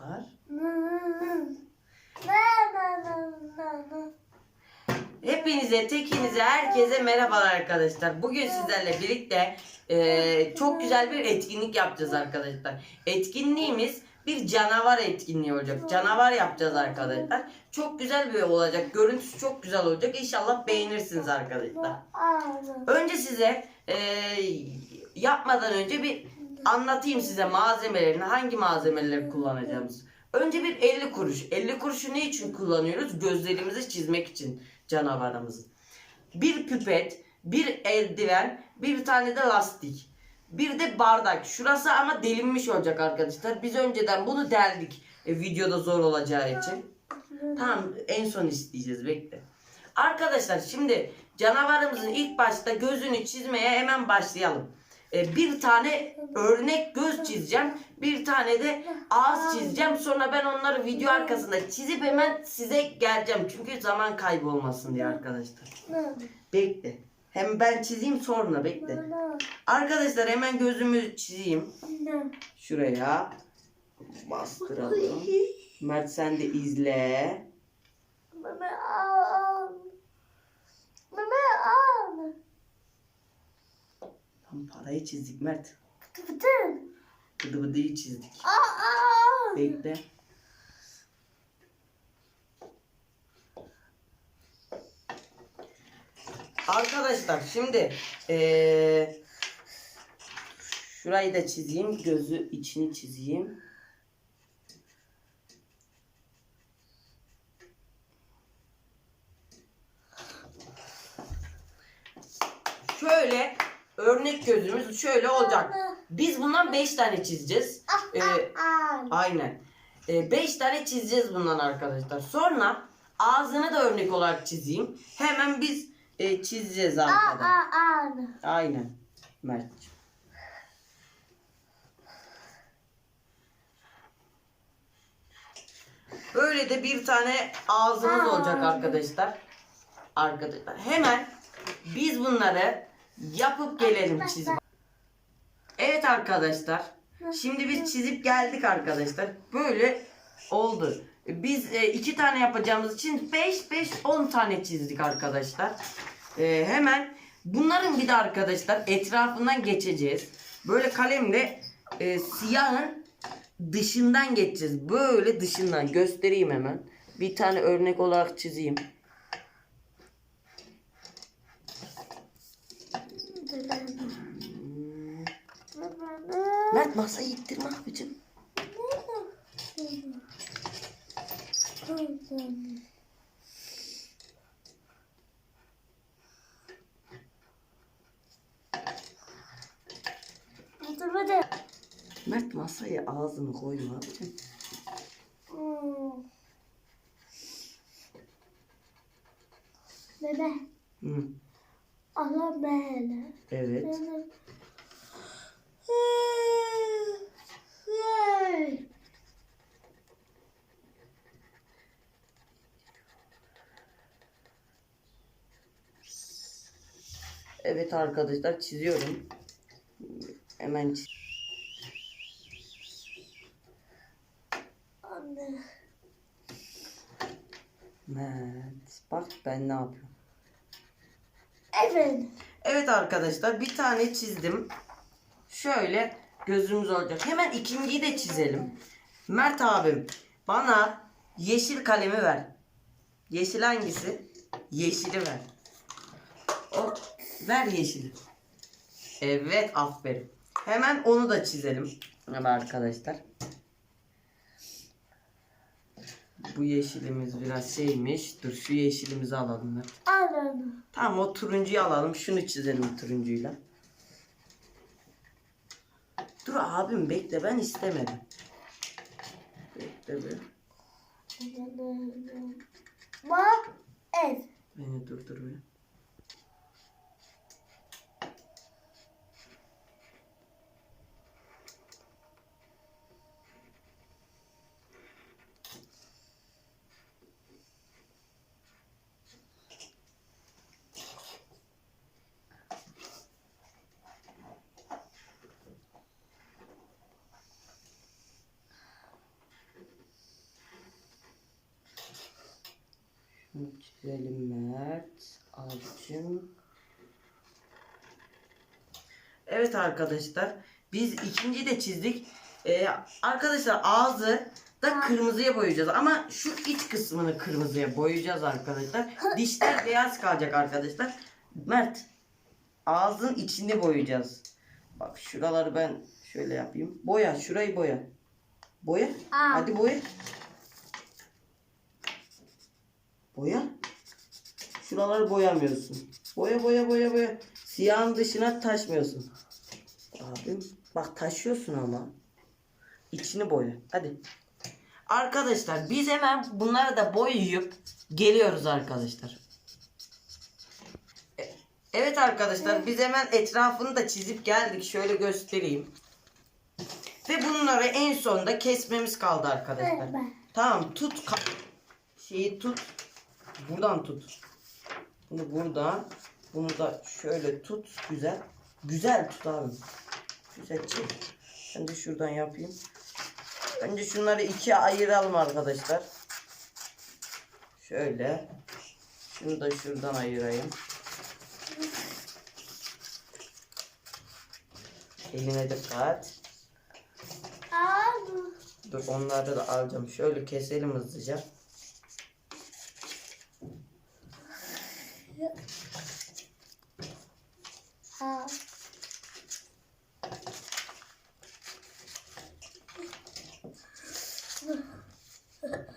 Var. Hepinize, tekinize, herkese merhabalar arkadaşlar. Bugün sizlerle birlikte e, çok güzel bir etkinlik yapacağız arkadaşlar. Etkinliğimiz bir canavar etkinliği olacak. Canavar yapacağız arkadaşlar. Çok güzel bir olacak. Görüntüsü çok güzel olacak. İnşallah beğenirsiniz arkadaşlar. Önce size e, yapmadan önce bir anlatayım size malzemelerini, hangi malzemeleri kullanacağımız. Önce bir 50 kuruş. 50 kuruşu ne için kullanıyoruz? Gözlerimizi çizmek için canavarımızın. Bir pipet, bir eldiven, bir tane de lastik. Bir de bardak. Şurası ama delinmiş olacak arkadaşlar. Biz önceden bunu deldik. E, videoda zor olacağı için. Tamam en son isteyeceğiz bekle. Arkadaşlar şimdi canavarımızın ilk başta gözünü çizmeye hemen başlayalım. Ee, bir tane örnek göz çizeceğim. Bir tane de ağız çizeceğim. Sonra ben onları video arkasında çizip hemen size geleceğim. Çünkü zaman kaybı olmasın diye arkadaşlar. Bekle. Hem ben çizeyim sonra bekle. Arkadaşlar hemen gözümü çizeyim. Şuraya bastıralım. Mert sen de izle. Tam parayı çizdik Mert. Bıdı bıdıyı çizdik. Bekle. Arkadaşlar şimdi eee şurayı da çizeyim. Gözü içini çizeyim. Şöyle örnek gözümüz şöyle olacak. Biz bundan 5 tane çizeceğiz. Ee, aynen. 5 tane çizeceğiz bundan arkadaşlar. Sonra ağzını da örnek olarak çizeyim. Hemen biz e, çizeceğiz arkadaşlar. Aynen. Mert'ciğim. Böyle de bir tane ağzımız olacak arkadaşlar. Arkadaşlar hemen biz bunları yapıp gelelim çizip. Evet arkadaşlar. Şimdi biz çizip geldik arkadaşlar. Böyle oldu. Biz e, iki tane yapacağımız için 5 5 10 tane çizdik arkadaşlar. E, hemen bunların bir de arkadaşlar etrafından geçeceğiz. Böyle kalemle e, siyahın dışından geçeceğiz. Böyle dışından göstereyim hemen. Bir tane örnek olarak çizeyim. Mert masayı ittirme abicim. Mert masaya ağzını koyma abicim. Bebe, Hı, ana böyle. evet. Evet arkadaşlar çiziyorum. Hemen çiz. Anne. Mert bak ben ne yapıyorum. Evet. Evet arkadaşlar bir tane çizdim. Şöyle gözümüz olacak. Hemen ikinciyi de çizelim. Mert abim bana yeşil kalemi ver. Yeşil hangisi? Yeşili ver. O ver yeşili. Evet aferin. Hemen onu da çizelim. Hemen arkadaşlar. Bu yeşilimiz biraz şeymiş. Dur şu yeşilimizi alalım. Mert. Anne. Tamam o turuncuyu alalım. Şunu çizelim turuncuyla. Dur abim bekle ben istemedim. Bekle bir. Bak, ev. Beni durdur bir. Çizelim Mert. Abicim. Evet arkadaşlar. Biz ikinci de çizdik. Ee, arkadaşlar ağzı da kırmızıya boyayacağız. Ama şu iç kısmını kırmızıya boyayacağız arkadaşlar. Dişler beyaz kalacak arkadaşlar. Mert. Ağzın içini boyayacağız. Bak şuraları ben şöyle yapayım. Boya. Şurayı boya. Boya. Aa. Hadi boya. Boya. Şuraları boyamıyorsun. Boya boya boya boya. Siyahın dışına taşmıyorsun. Abim bak taşıyorsun ama. İçini boya. Hadi. Arkadaşlar biz hemen bunları da boyayıp geliyoruz arkadaşlar. E- Evet arkadaşlar biz hemen etrafını da çizip geldik. Şöyle göstereyim. Ve bunları en sonda kesmemiz kaldı arkadaşlar. Tamam tut şeyi tut. Buradan tut. Bunu buradan. Bunu da şöyle tut güzel. Güzel tut abi. Güzel çek. Ben de şuradan yapayım. Önce şunları ikiye ayıralım arkadaşlar. Şöyle. Şunu da şuradan ayırayım. Eline dikkat. Dur onları da alacağım. Şöyle keselim hızlıca. Aa.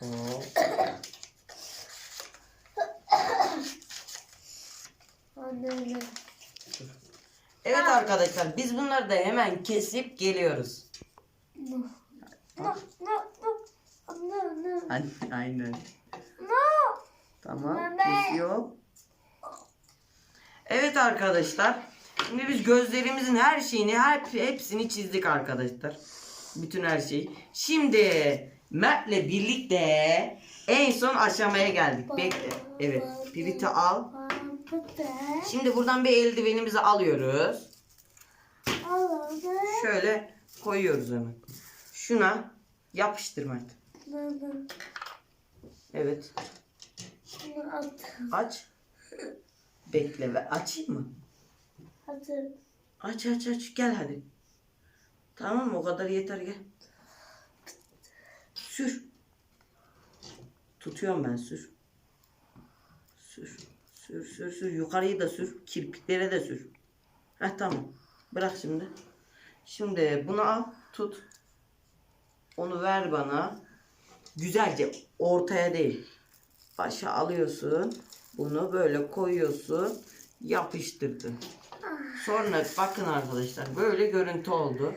Hop. Evet arkadaşlar biz bunları da hemen kesip geliyoruz. No. No, no, no. No, no. Aynen. No. Tamam. Kesiyor. Evet arkadaşlar. Şimdi biz gözlerimizin her şeyini, her hepsini çizdik arkadaşlar. Bütün her şeyi. Şimdi Mert'le birlikte en son aşamaya geldik. Bekle. Evet. Piriti al. Şimdi buradan bir eldivenimizi alıyoruz. Allah'ım. Şöyle koyuyoruz hemen. Şuna yapıştır Mert. Evet. Şunu at. Aç. Bekle ve açayım mı? Hadi. Aç aç aç gel hadi. Tamam mı? O kadar yeter gel. Sür. Tutuyorum ben sür. Sür. Sür sür. Yukarıyı da sür. Kirpiklere de sür. Heh tamam. Bırak şimdi. Şimdi bunu al. Tut. Onu ver bana. Güzelce ortaya değil. Başa alıyorsun. Bunu böyle koyuyorsun. Yapıştırdın. Sonra bakın arkadaşlar böyle görüntü oldu.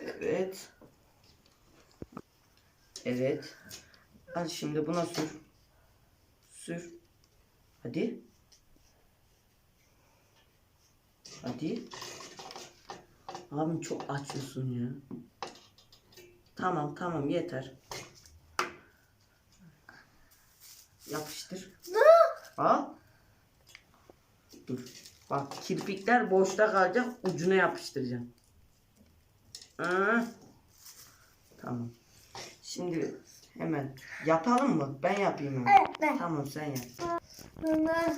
Evet. Evet. Al şimdi buna sür. Sür. Hadi. Hadi. Abim çok açıyorsun ya. Tamam tamam yeter. Yapıştır. Al. Dur. Bak kirpikler boşta kalacak. Ucuna yapıştıracağım. Aa. Tamam. Şimdi hemen yapalım mı? Ben yapayım hemen. Evet, ben. Tamam sen yap. Evet.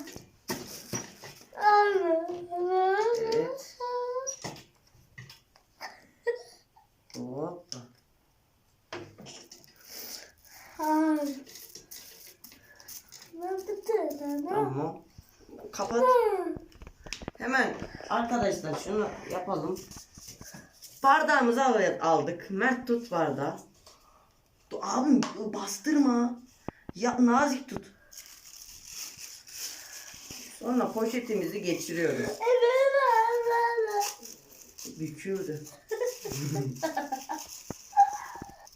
Hoppa. Tamam. Kapat. Hemen arkadaşlar şunu yapalım. Bardağımızı al- aldık. Mert tut bardağı. Abim bastırma. Ya nazik tut. Sonra poşetimizi geçiriyoruz. Büküyordu.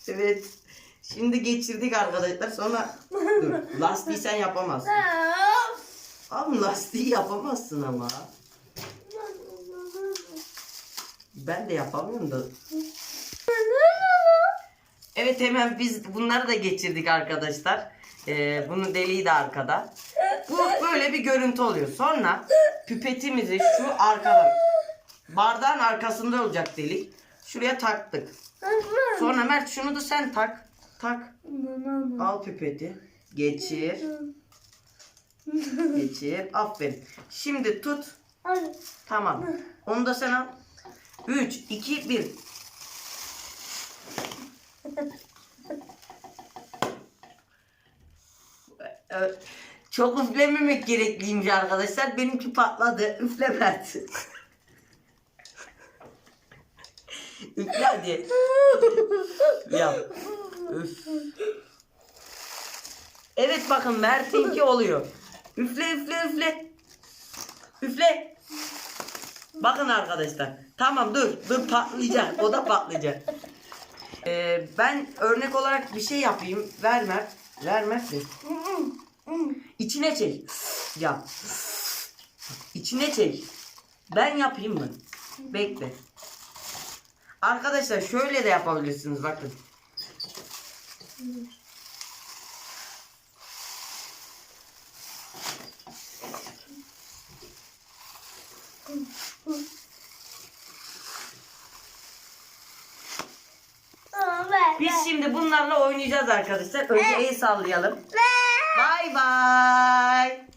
evet. Şimdi geçirdik arkadaşlar. Sonra dur. Lastiği sen yapamazsın. Abi lastiği yapamazsın ama. Ben de yapamıyorum da. Evet hemen biz bunları da geçirdik arkadaşlar. Ee, bunun deliği de arkada. Bu böyle bir görüntü oluyor. Sonra pipetimizi şu arkadan bardağın arkasında olacak delik. Şuraya taktık. Sonra Mert şunu da sen tak. Tak. Al pipeti. Geçir. Geçir. Aferin. Şimdi tut. Tamam. Onu da sen al. 3, 2, 1. Çok üflememek gerekliymiş arkadaşlar. Benimki patladı. Üfle Mert. Üfle hadi. Yap. Üf. Evet bakın Mert'inki oluyor. Üfle üfle üfle. Üfle. Bakın arkadaşlar. Tamam dur. Dur patlayacak. O da patlayacak. Ee, ben örnek olarak bir şey yapayım. Ver Mert. Ver Mert. de. İçine çek. Yap. İçine çek. Ben yapayım mı? Bekle. Arkadaşlar şöyle de yapabilirsiniz bakın. Tamam ver. Biz şimdi bunlarla oynayacağız arkadaşlar. Önce el sallayalım. Bay bay.